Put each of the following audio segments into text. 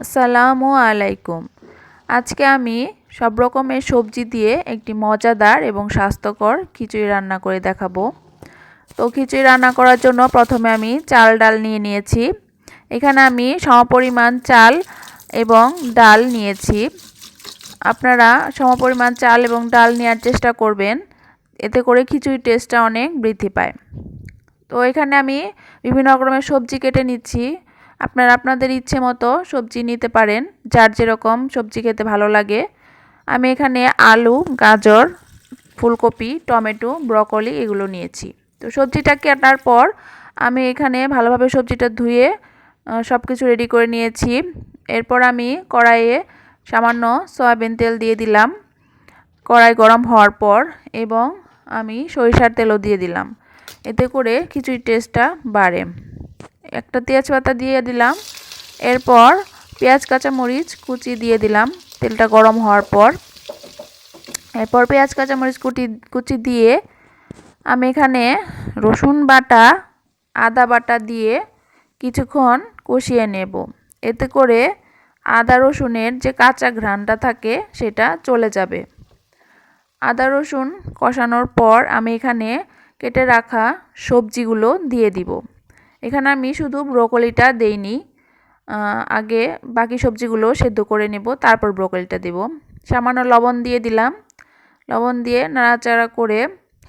আসসালামু আলাইকুম। আজকে আমি সব রকমের সবজি দিয়ে একটি মজাদার এবং স্বাস্থ্যকর খিচুড়ি রান্না করে দেখাবো। তো খিচুড়ি রান্না করার জন্য প্রথমে আমি চাল, ডাল নিয়ে নিয়েছি। এখানে আমি সমপরিমাণ চাল এবং ডাল নিয়েছি। আপনারা সমপরিমাণ চাল এবং ডাল নেওয়ার চেষ্টা করবেন, এতে করে খিচুড়ির টেস্টটা অনেক বৃদ্ধি পায়। তো এখানে আমি বিভিন্ন রকমের সবজি কেটে নিচ্ছি। আপনারা আপনাদের ইচ্ছে মতো সবজি নিতে পারেন, যার যেরকম সবজি খেতে ভালো লাগে। আমি এখানে আলু, গাজর, ফুলকপি, টমেটো, ব্রকলি এগুলো নিয়েছি। তো সবজিটা কাটার পর আমি এখানে ভালোভাবে সবজিটা ধুয়ে সব কিছু রেডি করে নিয়েছি। এরপর আমি কড়াইয়ে সামান্য সয়াবিন তেল দিয়ে দিলাম। কড়াই গরম হওয়ার পর এবং আমি সরিষার তেলও দিয়ে দিলাম। এতে করে খিচুড়ির টেস্টটা বাড়ে। একটা তেজপাতা দিয়ে দিলাম। এরপর পেঁয়াজ, কাঁচামরিচ কুচি দিয়ে দিলাম। তেলটা গরম হওয়ার পর। এরপর পেঁয়াজ, কাঁচামরিচ কুটি, কুচি দিয়ে আমি এখানে রসুন বাটা, আদা বাটা দিয়ে কিছুক্ষণ কষিয়ে নেব। এতে করে আদা রসুনের যে কাঁচা ঘ্রাণটা থাকে সেটা চলে যাবে। আদা রসুন কষানোর পর আমি এখানে কেটে রাখা সবজিগুলো দিয়ে দিব। এখানে আমি শুধু ব্রোকলিটা দেইনি আগে বাকি সবজিগুলো সেদ্ধ করে নেব, তারপর ব্রোকলিটা দেব। সামান্য লবণ দিয়ে দিলাম। লবণ দিয়ে নাড়াচাড়া করে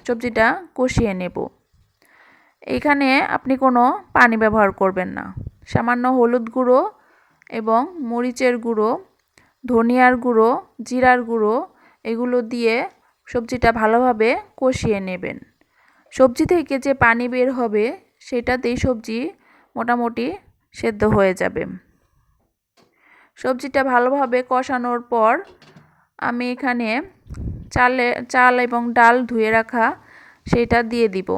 সবজিটা কষিয়ে নেব। এখানে আপনি কোনো পানি ব্যবহার করবেন না। সামান্য হলুদ গুঁড়ো এবং মরিচের গুঁড়ো, ধনিয়ার গুঁড়ো, জিরার গুঁড়ো, এগুলো দিয়ে সবজিটা ভালোভাবে কষিয়ে নেবেন। সবজি থেকে যে পানি বের হবে সেটাতেই সবজি মোটামুটি সেদ্ধ হয়ে যাবে। সবজিটা ভালোভাবে কষানোর পর আমি এখানে চালে, চাল এবং ডাল ধুয়ে রাখা সেটা দিয়ে দিব।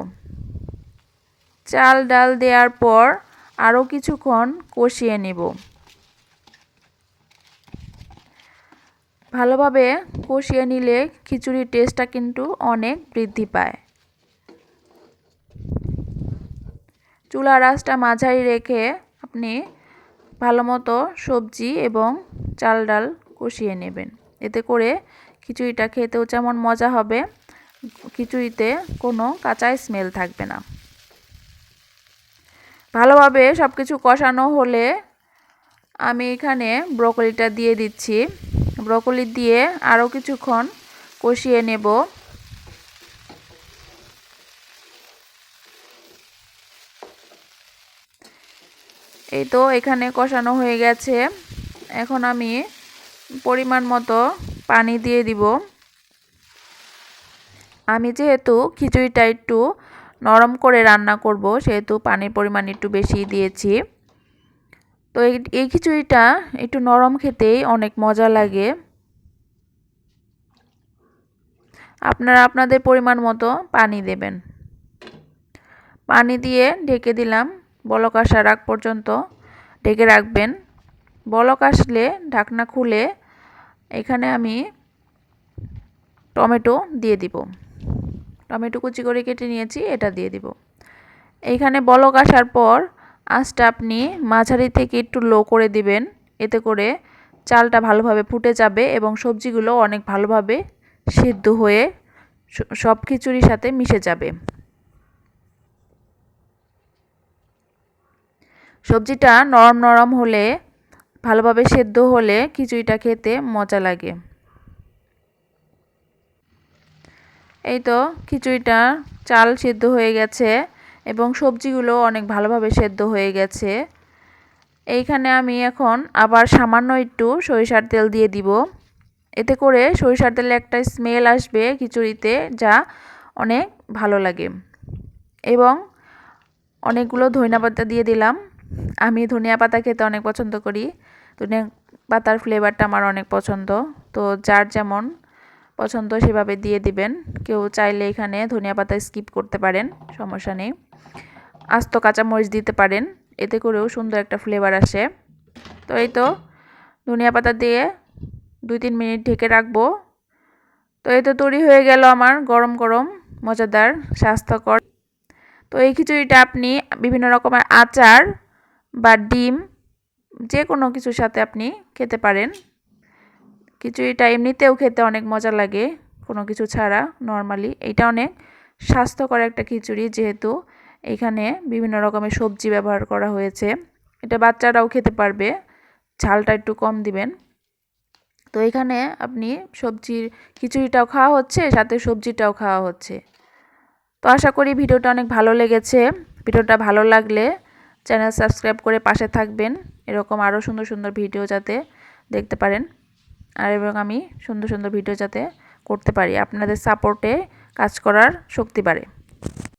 চাল, ডাল দেওয়ার পর আরও কিছুক্ষণ কষিয়ে নেব। ভালোভাবে কষিয়ে নিলে খিচুড়ির টেস্টটা কিন্তু অনেক বৃদ্ধি পায়। চুলার আঁচটা মাঝারি রেখে আপনি ভালো মতো সবজি এবং চাল ডাল কষিয়ে নেবেন। এতে করে খিচুড়িটা খেতেও যেমন মজা হবে, খিচুড়িতে কোনো কাঁচা স্মেল থাকবে না। ভালোভাবে সব কিছু কষানো হলে আমি এখানে ব্রকলিটা দিয়ে দিচ্ছি। ব্রকলি দিয়ে আরও কিছুক্ষণ কষিয়ে নেব। এই তো এখানে কষানো হয়ে গেছে। এখন আমি পরিমাণ মতো পানি দিয়ে দিব। আমি যেহেতু খিচুড়িটা একটু নরম করে রান্না করব, সেহেতু পানির পরিমাণ একটু বেশি দিয়েছি। তো এই খিচুড়িটা একটু নরম খেতেই অনেক মজা লাগে। আপনারা আপনাদের পরিমাণ মতো পানি দেবেন। পানি দিয়ে ঢেকে দিলাম। বলক আসার আগ পর্যন্ত ঢেকে রাখবেন। বলক আসলে ঢাকনা খুলে এখানে আমি টমেটো দিয়ে দিব। টমেটো কুচি করে কেটে নিয়েছি, এটা দিয়ে দিব। এইখানে বলক আসার পর আঁচটা আপনি মাঝারি থেকে একটু লো করে দিবেন। এতে করে চালটা ভালোভাবে ফুটে যাবে এবং সবজিগুলো অনেক ভালোভাবে সিদ্ধ হয়ে সব খিচুড়ির সাথে মিশে যাবে। সবজিটা নরম নরম হলে, ভালোভাবে সেদ্ধ হলে খিচুড়িটা খেতে মজা লাগে। এই তো খিচুড়িটা চাল সেদ্ধ হয়ে গেছে এবং সবজিগুলো অনেক ভালোভাবে সেদ্ধ হয়ে গেছে। এইখানে আমি এখন আবার সামান্য একটু সরিষার তেল দিয়ে দিব। এতে করে সরিষার তেলে একটা স্মেল আসবে খিচুড়িতে যা অনেক ভালো লাগে। এবং অনেকগুলো ধনিয়া পাতা দিয়ে দিলাম। আমি ধনিয়া পাতা খেতে অনেক পছন্দ করি। ধনিয়া পাতার ফ্লেভারটা আমার অনেক পছন্দ। তো যার যেমন পছন্দ সেভাবে দিয়ে দিবেন। কেউ চাইলে এখানে ধনিয়া পাতা স্কিপ করতে পারেন, সমস্যা নেই। আস্ত কাঁচামরিচ দিতে পারেন, এতে করেও সুন্দর একটা ফ্লেভার আসে। তো এই তো ধনিয়া পাতা দিয়ে দুই তিন মিনিট ঢেকে রাখব। তো এই তো তৈরি হয়ে গেল আমার গরম গরম, মজাদার, স্বাস্থ্যকর। তো এই খিচুড়িটা আপনি বিভিন্ন রকমের আচার বা ডিম যে কোনো কিছুর সাথে আপনি খেতে পারেন। খিচুড়িটা এমনিতেও খেতে অনেক মজা লাগে, কোনো কিছু ছাড়া নর্মালি এটা অনেক স্বাস্থ্যকর একটা খিচুড়ি, যেহেতু এখানে বিভিন্ন রকমের সবজি ব্যবহার করা হয়েছে। এটা বাচ্চারাও খেতে পারবে, ঝালটা একটু কম দিবেন। তো এখানে আপনি সবজির খিচুড়িটাও খাওয়া হচ্ছে, সাথে সবজিটাও খাওয়া হচ্ছে। তো আশা করি ভিডিওটা অনেক ভালো লেগেছে। ভিডিওটা ভালো লাগলে চ্যানেল সাবস্ক্রাইব করে পাশে থাকবেন। এরকম আরও সুন্দর সুন্দর ভিডিও যাতে দেখতে পারেন। আর এবং আমি সুন্দর সুন্দর ভিডিও যাতে করতে পারি। আপনাদের সাপোর্টে কাজ করার শক্তি বাড়ে।